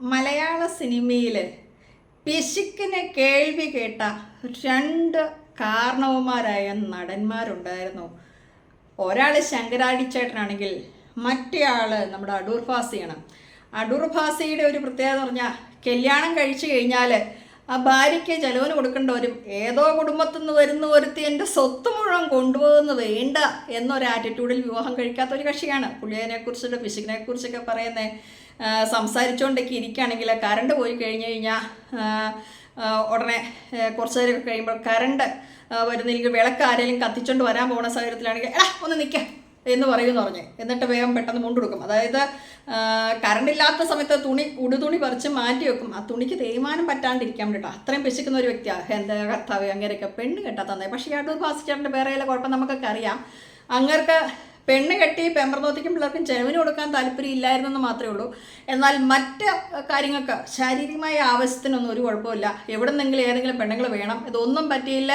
മലയാള സിനിമയിൽ പിശുക്കിനെ കേൾവി കേട്ട രണ്ട് കാരണവന്മാരായ നടന്മാരുണ്ടായിരുന്നു. ഒരാൾ ശങ്കരാടിച്ചേട്ടനാണെങ്കിൽ മറ്റേയാൾ നമ്മുടെ അടൂർ ഫാസിയാണ്. അടൂർ ഫാസിയുടെ ഒരു പ്രത്യേകത പറഞ്ഞാൽ കല്യാണം കഴിച്ചു കഴിഞ്ഞാൽ ആ ഭാര്യയ്ക്ക് ചെലവിന് കൊടുക്കേണ്ടവരും ഏതോ കുടുംബത്തിൽ നിന്ന് വരുന്ന ഒരുത്തി എന്റെ സ്വത്ത് മുഴുവൻ കൊണ്ടുപോകുന്നു വേണ്ട എന്നൊരു ആറ്റിറ്റ്യൂഡിൽ വിവാഹം കഴിക്കാത്ത ഒരു കക്ഷിയാണ്. പുള്ളിയെ കുറിച്ചിട്ട് പിശുക്കിനെ കുറിച്ചൊക്കെ പറയുന്നത് സംസാരിച്ചുകൊണ്ടൊക്കെ ഇരിക്കുകയാണെങ്കിൽ കറണ്ട് പോയി കഴിഞ്ഞു കഴിഞ്ഞാൽ ഉടനെ കുറച്ച് നേരം കഴിയുമ്പോൾ കറണ്ട് വരുന്നില്ലെങ്കിൽ വിളക്ക് ആരെങ്കിലും കത്തിച്ചുകൊണ്ട് വരാൻ പോകുന്ന സാഹചര്യത്തിലാണെങ്കിൽ എടാ ഒന്ന് നിൽക്ക എന്ന് പറയുമെന്ന് പറഞ്ഞ്. എന്നിട്ട് വേഗം പെട്ടെന്ന് മുണ്ടെടുക്കും അതായത് കറണ്ട് ഇല്ലാത്ത സമയത്ത് തുണി ഉടുതുണി പറിച്ച് മാറ്റി വെക്കും. ആ തുണിക്ക് തേയ്മാനം പറ്റാണ്ടിരിക്കാൻ വേണ്ടിയിട്ട് അത്രയും പിശിക്കുന്ന ഒരു വ്യക്തിയാണ് എന്താ കർത്താവ് അങ്ങനെയൊക്കെ പെണ്ണ് കെട്ടാ തന്നെ പക്ഷേ ഈ അടൂർ ഭാസ്കറിന്റെ വേറെ ചില കുഴപ്പം നമുക്കൊക്കെ അറിയാം. അങ്ങർക്ക് പെണ്ണ് കെട്ടി പെമ്പർനോത്തിക്കും പിള്ളേർക്കും ചെലവിന് കൊടുക്കാൻ താല്പര്യം ഇല്ലായിരുന്നെന്ന് മാത്രമേ ഉള്ളൂ. എന്നാൽ മറ്റ് കാര്യങ്ങൾക്ക് ശാരീരികമായ ആവശ്യത്തിനൊന്നും ഒരു കുഴപ്പമില്ല. എവിടെ നിന്നെങ്കിലും ഏതെങ്കിലും പെണ്ണുങ്ങൾ വേണം. ഇതൊന്നും പറ്റിയില്ല.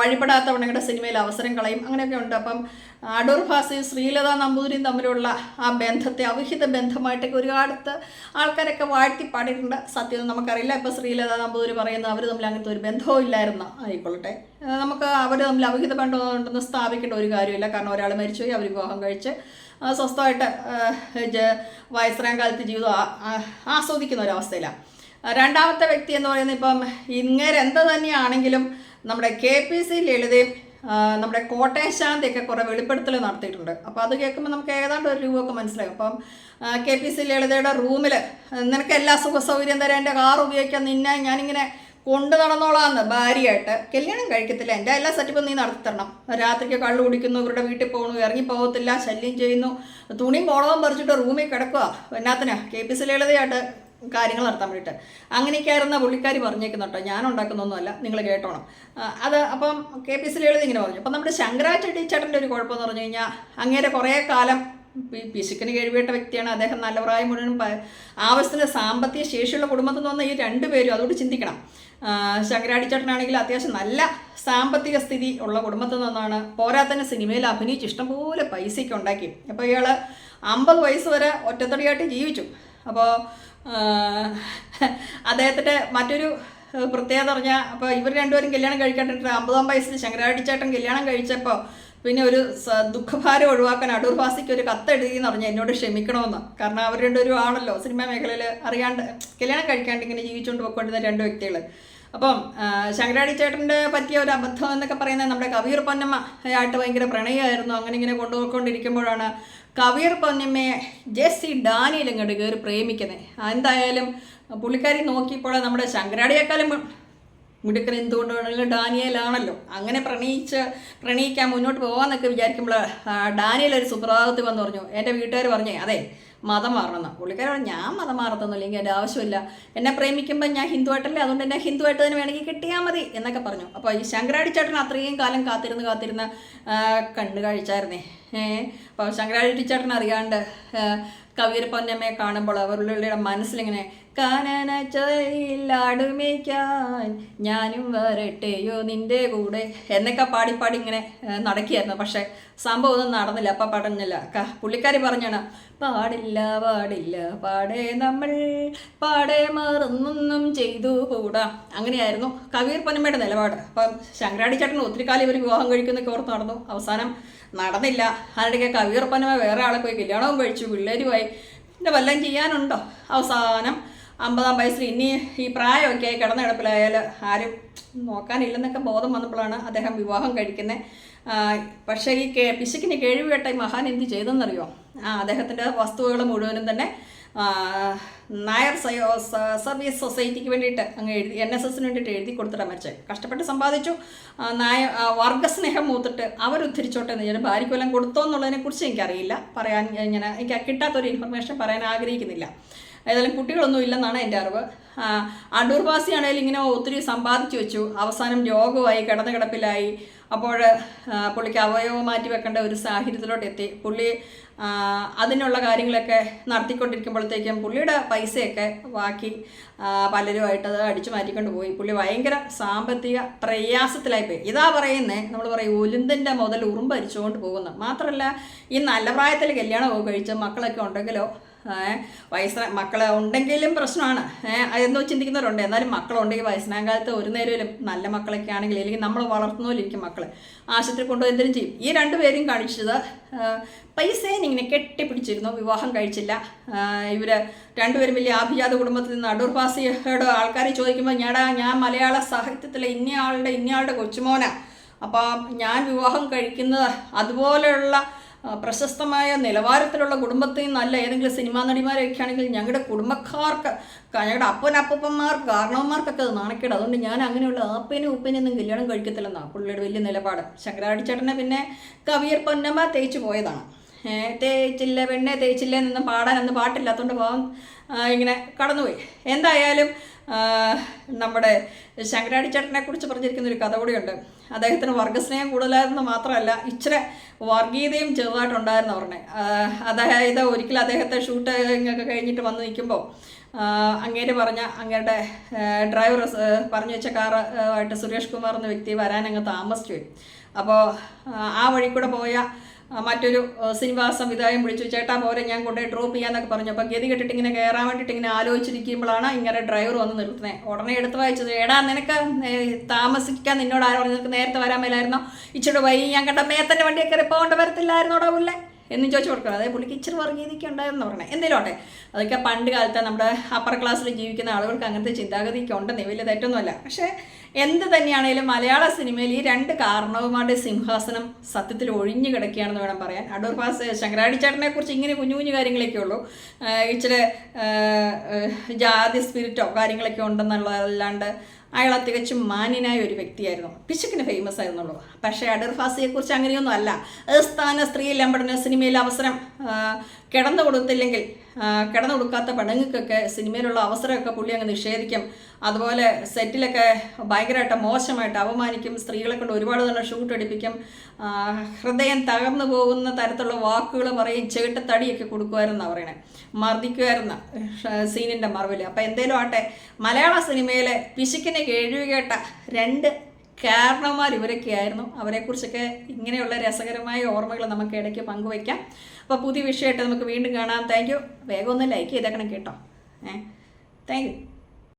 വഴിപെടാത്ത പെണ്ണുങ്ങളുടെ സിനിമയിൽ അവസരം കളയും. അങ്ങനെയൊക്കെ ഉണ്ട്. അപ്പം അടൂർ ഭാസി ശ്രീലത നമ്പൂതിരിയും തമ്മിലുള്ള ആ ബന്ധത്തെ അവിഹിത ബന്ധമായിട്ടൊക്കെ ഒരുപാടത്ത് ആൾക്കാരൊക്കെ വാഴ്ത്തി പാടിയിട്ടുണ്ട്. സത്യം നമുക്കറിയില്ല. ഇപ്പം ശ്രീലത നമ്പൂതിരി പറയുന്നത് അവർ തമ്മിൽ അങ്ങനത്തെ ഒരു ബന്ധവും ഇല്ലായിരുന്നു. ആയിക്കൊള്ളട്ടെ നമുക്ക് അവർ തമ്മിൽ അവിഹിത ബന്ധമുണ്ടെന്ന് സ്ഥാപിക്കേണ്ട ഒരു കാര്യമില്ല. കാരണം ഒരാൾ മരിച്ചുപോയി അവർ വിവാഹം കഴിച്ച് സ്വസ്ഥമായിട്ട് വയസ്സറാം കാലത്ത് ജീവിതം ആസ്വദിക്കുന്ന ഒരവസ്ഥയിലാണ് രണ്ടാമത്തെ വ്യക്തി എന്ന് പറയുന്നത് ഇപ്പം ഇങ്ങനെ എന്ത് തന്നെയാണെങ്കിലും നമ്മുടെ കെ പി സി ലളിതയും നമ്മുടെ കോട്ടയം ശാന്തിയൊക്കെ കുറേ വെളിപ്പെടുത്തൽ നടത്തിയിട്ടുണ്ട്. അപ്പോൾ അത് കേൾക്കുമ്പോൾ നമുക്ക് ഏതാണ്ട് ഒരു രൂപമൊക്കെ മനസ്സിലാകും. അപ്പം കെ പി സി ലളിതയുടെ റൂമിൽ നിനക്ക് എല്ലാ സുഖ സൗകര്യം തരാം. എന്റെ കാർ ഉപയോഗിക്കാൻ നിന്നെ ഞാനിങ്ങനെ കൊണ്ടു നടന്നോളാന്ന് ഭാര്യയായിട്ട് കല്യാണം കഴിക്കത്തില്ല. എന്റെ എല്ലാ സെറ്റപ്പും നീ നടത്തി തരണം. രാത്രിക്ക് കള്ളു കുടിക്കുന്നു ഇവരുടെ വീട്ടിൽ പോകുന്നു ഇറങ്ങി പോകത്തില്ല ശല്യം ചെയ്യുന്നു. തുണിയും കോളവും പറിച്ചിട്ട് റൂമിൽ കിടക്കുക എന്നാത്തിനാ? കെ പി സി ലളിതയായിട്ട് കാര്യങ്ങൾ നടത്താൻ വേണ്ടിയിട്ട്. അങ്ങനെയൊക്കെയായിരുന്ന പുള്ളിക്കാരി പറഞ്ഞേക്കുന്നുട്ടോ ഞാൻ ഉണ്ടാക്കുന്നൊന്നുമല്ല നിങ്ങൾ കേട്ടോണം. അത് അപ്പം കെ പി സി ലളിത് ഇങ്ങനെ പറഞ്ഞു. അപ്പം നമ്മുടെ ശങ്കരാചാര്യ ചേട്ടന്റെ ഒരു കുഴപ്പമെന്ന് പറഞ്ഞു കഴിഞ്ഞാൽ അങ്ങേരെ കുറേ കാലം പിശുക്കിന് കഴിവേട്ട വ്യക്തിയാണ്. അദ്ദേഹം നല്ല പ്രായം മുഴുവൻ പ- ആവശ്യത്തിന് സാമ്പത്തിക ശേഷിയുള്ള കുടുംബത്തിൽ നിന്ന് ഈ രണ്ടുപേരും അതുകൊണ്ട് ചിന്തിക്കണം. ശങ്കരാടിച്ചേട്ടനാണെങ്കിൽ അത്യാവശ്യം നല്ല സാമ്പത്തിക സ്ഥിതി ഉള്ള കുടുംബത്തിൽ നിന്നാണ് പോരാത്തന്നെ സിനിമയിൽ അഭിനയിച്ച് ഇഷ്ടംപോലെ പൈസയ്ക്ക് ഉണ്ടാക്കി. അപ്പോൾ ഇയാൾ അമ്പത് വയസ്സ് വരെ ഒറ്റത്തടിയായിട്ട് ജീവിച്ചു. അപ്പോൾ അദ്ദേഹത്തിന്റെ മറ്റൊരു പ്രത്യേകത പറഞ്ഞാൽ അപ്പോൾ ഇവർ രണ്ടുപേരും കല്യാണം കഴിക്കാണ്ടിട്ട് അമ്പതാം വയസ്സിൽ ശങ്കരാടിച്ചേട്ടൻ കല്യാണം കഴിച്ചപ്പോൾ പിന്നെ ഒരു ദുഃഖഭാരം ഒഴിവാക്കാൻ അടൂർ ഭാസിക്ക് ഒരു കത്തെഴുതി എന്ന് പറഞ്ഞാൽ എന്നോട് ക്ഷമിക്കണമെന്ന്. കാരണം അവർ രണ്ടുപേരും ആണല്ലോ സിനിമാ മേഖലയിൽ അറിയാണ്ട് കല്യാണം കഴിക്കാണ്ട് ഇങ്ങനെ ജീവിച്ചുകൊണ്ട് പോയിക്കൊണ്ടിരുന്ന രണ്ട് വ്യക്തികൾ അപ്പം ശങ്കരാടി ചേട്ടന്റെ പറ്റിയ ഒരു അബദ്ധം എന്നൊക്കെ പറയുന്നത് നമ്മുടെ കവിയൂർ പൊന്നമ്മ ആയിട്ട് ഭയങ്കര പ്രണയമായിരുന്നു. അങ്ങനെ ഇങ്ങനെ കൊണ്ടുപോയിക്കൊണ്ടിരിക്കുമ്പോഴാണ് കവിയൂർ പൊന്നമ്മയെ ജെസ്സി ഡാനിയിൽ ഇങ്ങോട്ട് കയറി പ്രേമിക്കുന്നത് എന്തായാലും പുള്ളിക്കാരി നോക്കിയപ്പോൾ നമ്മുടെ ശങ്കരാടിയേക്കാളും മിടുക്കൻ എന്തുകൊണ്ടാണെങ്കിലും ഡാനിയലാണല്ലോ. അങ്ങനെ പ്രണയിച്ച് പ്രണയിക്കാൻ മുന്നോട്ട് പോകാമെന്നൊക്കെ വിചാരിക്കുമ്പോൾ ഡാനിയൽ ഒരു സുപ്രഭാതത്തിൽ വന്ന് പറഞ്ഞു. എന്റെ വീട്ടുകാർ പറഞ്ഞേ അതെ മതം മാറണമെന്ന്. പുള്ളിക്കാരി പറഞ്ഞു ഞാൻ മതം മാറത്തൊന്നുമില്ല എനിക്ക് എന്റെ ആവശ്യമില്ല എന്നെ പ്രേമിക്കുമ്പോൾ ഞാൻ ഹിന്ദു ഹിന്ദുവായിട്ടല്ലേ അതുകൊണ്ട് എന്നെ ഹിന്ദുവായിട്ട് തന്നെ വേണമെങ്കിൽ കിട്ടിയാൽ മതി എന്നൊക്കെ പറഞ്ഞു. അപ്പോൾ ഈ ശങ്കരാടി ചേട്ടൻ അത്രയും കാലം കാത്തിരുന്ന് കാത്തിരുന്ന് കണ്ണു കഴിച്ചായിരുന്നേ. അപ്പോൾ ശങ്കരാടി ചേട്ടൻ അറിയാണ്ട് കവിയർ പൊന്നമ്മയെ കാണുമ്പോൾ അവരുടെ മനസ്സിലിങ്ങനെ കാനന ചൊയിലാടുമേക്കാൻ ഞാനും വരട്ടെയോ നിന്റെ കൂടെ? എന്നൊക്കെ പാടി പാടി ഇങ്ങനെ നടക്കുകയായിരുന്നു. പക്ഷെ സംഭവം ഒന്നും നടന്നില്ല. അപ്പം പറഞ്ഞില്ല പുള്ളിക്കാരി പറഞ്ഞാണ് പാടില്ല പാടില്ല പാടേ നമ്മൾ പാടേ മറന്നൊന്നും ചെയ്തു കൂടാ അങ്ങനെയായിരുന്നു കവീർ പൊന്നമ്മയുടെ നിലപാട്. അപ്പം ശങ്കരാടി ചേട്ടൻ ഒത്തിരി കാലം ഇവർ വിവാഹം കഴിക്കുന്നൊക്കെ ഓർത്ത് നടന്നു. അവസാനം നടന്നില്ല. അതിനിടയ്ക്ക് കവീർ പൊന്നമ്മ വേറെ ആളെ പോയി കല്യാണവും കഴിച്ചു. പിള്ളേരുമായി പിന്നെ വല്ലതും ചെയ്യാനുണ്ടോ? അവസാനം അമ്പതാം വയസ്സിൽ ഇനി ഈ പ്രായമൊക്കെ ആയി കിടന്ന കിടപ്പിലായാൽ ആരും നോക്കാനില്ലെന്നൊക്കെ ബോധം വന്നപ്പോഴാണ് അദ്ദേഹം വിവാഹം കഴിക്കുന്നത് പക്ഷേ ഈ കേ പിശുക്കിന് കേഴുവേട്ട ഈ മഹാൻ എന്ത് ചെയ്തെന്നറിയോ? ആ അദ്ദേഹത്തിന്റെ വസ്തുവകൾ മുഴുവനും തന്നെ നായർ സയോ സർവീസ് സൊസൈറ്റിക്ക് വേണ്ടിയിട്ട് അങ്ങ് എഴുതി എൻ എസ് എസിന് വേണ്ടിയിട്ട് എഴുതി കൊടുത്തിട്ടാണ് മരിച്ചത്. കഷ്ടപ്പെട്ട് സമ്പാദിച്ചു. നായ വർഗസ്നേഹം മൂത്തിട്ട് അവരുദ്ധരിച്ചോട്ടെ എന്ന് ഞാൻ വല്ലതും കൊടുത്തോ എന്നുള്ളതിനെ കുറിച്ച് എനിക്കറിയില്ല. പറയാൻ ഇങ്ങനെ എനിക്ക് കിട്ടാത്തൊരു ഇൻഫർമേഷൻ പറയാൻ ആഗ്രഹിക്കുന്നില്ല. ഏതായാലും കുട്ടികളൊന്നും ഇല്ലെന്നാണ് എന്റെ അറിവ്. ആ, അടൂർ ബാസിയാണേലും ഇങ്ങനെ ഒത്തിരി സമ്പാദിച്ചു വെച്ചു. അവസാനം രോഗമായി കിടന്ന കിടപ്പിലായി അപ്പോൾ പുള്ളിക്ക് അവയവം മാറ്റി വെക്കേണ്ട ഒരു സാഹചര്യത്തിലോട്ട് എത്തി പുള്ളി അതിനുള്ള കാര്യങ്ങളൊക്കെ നടത്തിക്കൊണ്ടിരിക്കുമ്പോഴത്തേക്കും പുള്ളിയുടെ പൈസയൊക്കെ ബാക്കി പലരുമായിട്ട് അത് അടിച്ചു മാറ്റിക്കൊണ്ട് പോയി. പുള്ളി ഭയങ്കര സാമ്പത്തിക പ്രയാസത്തിലായിപ്പോയി ഇതാ പറയുന്നേ നമ്മൾ പറയും ഉലുന്തിന്റെ മുതൽ ഉറുമ്പ് ഉറുമ്പരിച്ചുകൊണ്ട് പോകുന്നത് മാത്രമല്ല ഈ നല്ല പ്രായത്തിൽ കല്യാണം പോകും കഴിച്ച് മക്കളൊക്കെ ഉണ്ടെങ്കിലോ വയസ്സ മക്കളെ ഉണ്ടെങ്കിലും പ്രശ്നമാണ്. എന്തോ ചിന്തിക്കുന്നവരുണ്ട്. എന്നാലും മക്കളുണ്ടെങ്കിൽ വയസ്സനാം കാലത്ത് ഒരു നേരവും നല്ല മക്കളൊക്കെ ആണെങ്കിൽ അല്ലെങ്കിൽ നമ്മൾ വളർത്തുന്നോലിരിക്കും മക്കൾ ആശുപത്രി കൊണ്ടുപോയി എന്തെങ്കിലും ചെയ്യും. ഈ രണ്ടുപേരും കാണിച്ചത് പൈസേനെ ഇങ്ങനെ കെട്ടിപ്പിടിച്ചിരുന്നു. വിവാഹം കഴിച്ചില്ല. ഇവർ രണ്ടുപേരും വലിയ ആഭിജാത കുടുംബത്തിൽ നിന്ന് അടൂർ ഭാസിയുടെ ആൾക്കാരെ ചോദിക്കുമ്പോൾ ഞാടാ ഞാൻ മലയാള സാഹിത്യത്തിലെ ഇന്നയാളുടെ ഇന്നയാളുടെ കൊച്ചുമോന. അപ്പോൾ ഞാൻ വിവാഹം കഴിക്കുന്നത് അതുപോലെയുള്ള പ്രശസ്തമായ നിലവാരത്തിലുള്ള കുടുംബത്തിൽ നിന്നല്ല. ഏതെങ്കിലും സിനിമാ നടിമാരൊക്കെ ആണെങ്കിൽ ഞങ്ങളുടെ കുടുംബക്കാർക്ക് ഞങ്ങളുടെ അപ്പൻ അപ്പൂപ്പന്മാർക്ക് കാരണവന്മാർക്കൊക്കെ അത് നാണക്കേട്. അതുകൊണ്ട് ഞാൻ അങ്ങനെയുള്ള ആപ്പനും ഉപ്പനും ഒന്നും കല്യാണം കഴിക്കത്തില്ലെന്നാണ് പുള്ളിയുടെ വലിയ നിലപാട്. ശങ്കരാടിച്ചേട്ടനെ പിന്നെ കവിയർ പൊന്നമ്മ തേച്ചു പോയതാണ്. തേച്ചില്ല പെണ്ണെ തേച്ചില്ല എന്നൊന്നും പാടാൻ അന്ന് പാട്ടില്ലാത്തതുകൊണ്ട് ആ, ഇങ്ങനെ കടന്നുപോയി. എന്തായാലും നമ്മുടെ ശങ്കരാടിച്ചേട്ടനെ കുറിച്ച് പറഞ്ഞിരിക്കുന്ന ഒരു കഥ കൂടിയുണ്ട്. അദ്ദേഹത്തിന് വർഗസ്നേഹം കൂടുതലായിരുന്നു മാത്രമല്ല ഇച്ചിരി വർഗീയതയും ചെറുതായിട്ടുണ്ടായിരുന്നു ആ, അതായത് ഒരിക്കലും അദ്ദേഹത്തെ ഷൂട്ട് ഒക്കെ കഴിഞ്ഞിട്ട് വന്ന് നിൽക്കുമ്പോൾ അങ്ങേര് പറഞ്ഞ അങ്ങേരുടെ ഡ്രൈവർ പറഞ്ഞു വെച്ച കാറ് ആയിട്ട് സുരേഷ് കുമാർ എന്ന വ്യക്തി വരാൻ അങ്ങ് താമസിച്ചു അപ്പോൾ ആ വഴി കൂടെ പോയ മറ്റൊരു സിനിമാ സംവിധായകൻ വിളിച്ചു ചേട്ടാ പോരെ ഞാൻ കൊണ്ടുപോയി ഡ്രോപ്പ് ചെയ്യാന്നൊക്കെ പറഞ്ഞു. അപ്പോൾ ഗതി കെട്ടിട്ട് ഇങ്ങനെ കയറാൻ വേണ്ടിയിട്ട് ഇങ്ങനെ ആലോചിച്ചിരിക്കുമ്പോഴാണ് ഇങ്ങനെ ഡ്രൈവർ വന്ന് നിർത്തുന്നത് ഉടനെ എടുത്ത് വായിച്ചത് എടാ നിനക്ക് താമസിക്കാൻ നിന്നോട് ആരും പറഞ്ഞു? നിനക്ക് നേരത്തെ വരാൻ മേലായിരുന്നോ? ഇച്ചിരി വൈ ഞാൻ കണ്ട മേത്തന്റെ വണ്ടിയൊക്കെ കയറി പോകേണ്ട വരത്തില്ലായിരുന്നോടാ പുല്ലേ എന്ന് ചോദിച്ചു കൊടുക്കണം. അതായത് പുള്ളിക്ക് ഇച്ചിരി വർഗീയതയ്ക്ക് ഉണ്ടായിരുന്നു പറഞ്ഞത് എന്തേലോട്ടെ അതൊക്കെ പണ്ട് കാലത്ത് നമ്മുടെ അപ്പർ ക്ലാസ്സിൽ ജീവിക്കുന്ന ആളുകൾക്ക് അങ്ങനത്തെ ചിന്താഗതിക്ക് ഉണ്ടെന്നേ. വലിയ തെറ്റൊന്നുമല്ല. പക്ഷേ എന്ത് തന്നെയാണേലും മലയാള സിനിമയിൽ ഈ രണ്ട് കാരണവുമാരുടെ സിംഹാസനം സത്യത്തിൽ ഒഴിഞ്ഞു കിടക്കുകയാണെന്ന് വേണം പറയാൻ. അടൂർ പാസ് ശങ്കരാടിച്ചേട്ടനെ കുറിച്ച് ഇങ്ങനെ കുഞ്ഞു കുഞ്ഞു കാര്യങ്ങളൊക്കെ ഉള്ളൂ. ഇച്ചിരി ജാതി സ്പിരിറ്റോ കാര്യങ്ങളൊക്കെ ഉണ്ടെന്നുള്ളതല്ലാണ്ട് അയാൾ തികച്ചും മാന്യനായ ഒരു വ്യക്തിയായിരുന്നു. പിശുക്കിന് ഫേമസ് ആയിരുന്നുള്ളൂ. പക്ഷേ അടൂർ ഫാസിയെക്കുറിച്ച് അങ്ങനെയൊന്നും അല്ല. സ്ഥാന സ്ത്രീ ലംബടന സിനിമയിൽ അവസരം കിടന്നു കൊടുത്തില്ലെങ്കിൽ കിടന്നു കൊടുക്കാത്ത പെണ്ണുങ്ങൾക്കൊക്കെ സിനിമയിലുള്ള അവസരമൊക്കെ പുള്ളി അങ്ങ് നിഷേധിക്കും. അതുപോലെ സെറ്റിലൊക്കെ ഭയങ്കരമായിട്ട് മോശമായിട്ട് അപമാനിക്കും സ്ത്രീകളെ കൊണ്ട് ഒരുപാട് തന്നെ ഷൂട്ട് അടിപ്പിക്കും. ഹൃദയം തകർന്നു പോകുന്ന തരത്തിലുള്ള വാക്കുകൾ പറയും ചേട്ടത്തടിയൊക്കെ കൊടുക്കുമായിരുന്നാണ് പറയണേ. മർദ്ദിക്കുമായിരുന്ന സീനിന്റെ മറവിൽ അപ്പോൾ എന്തേലും ആട്ടെ മലയാള സിനിമയിലെ പിശുക്കിനെ കേഴുകി കേട്ട രണ്ട് കാരണവന്മാർ ഇവരൊക്കെയായിരുന്നു. അവരെക്കുറിച്ചൊക്കെ ഇങ്ങനെയുള്ള രസകരമായ ഓർമ്മകൾ നമുക്ക് ഇടയ്ക്ക് പങ്കുവയ്ക്കാം. അപ്പോൾ പുതിയ വിഷയമായിട്ട് നമുക്ക് വീണ്ടും കാണാം. താങ്ക് യു വേഗം ഒന്ന് ലൈക്ക് ചെയ്തേക്കണം കേട്ടോ. ഏ താങ്ക് യു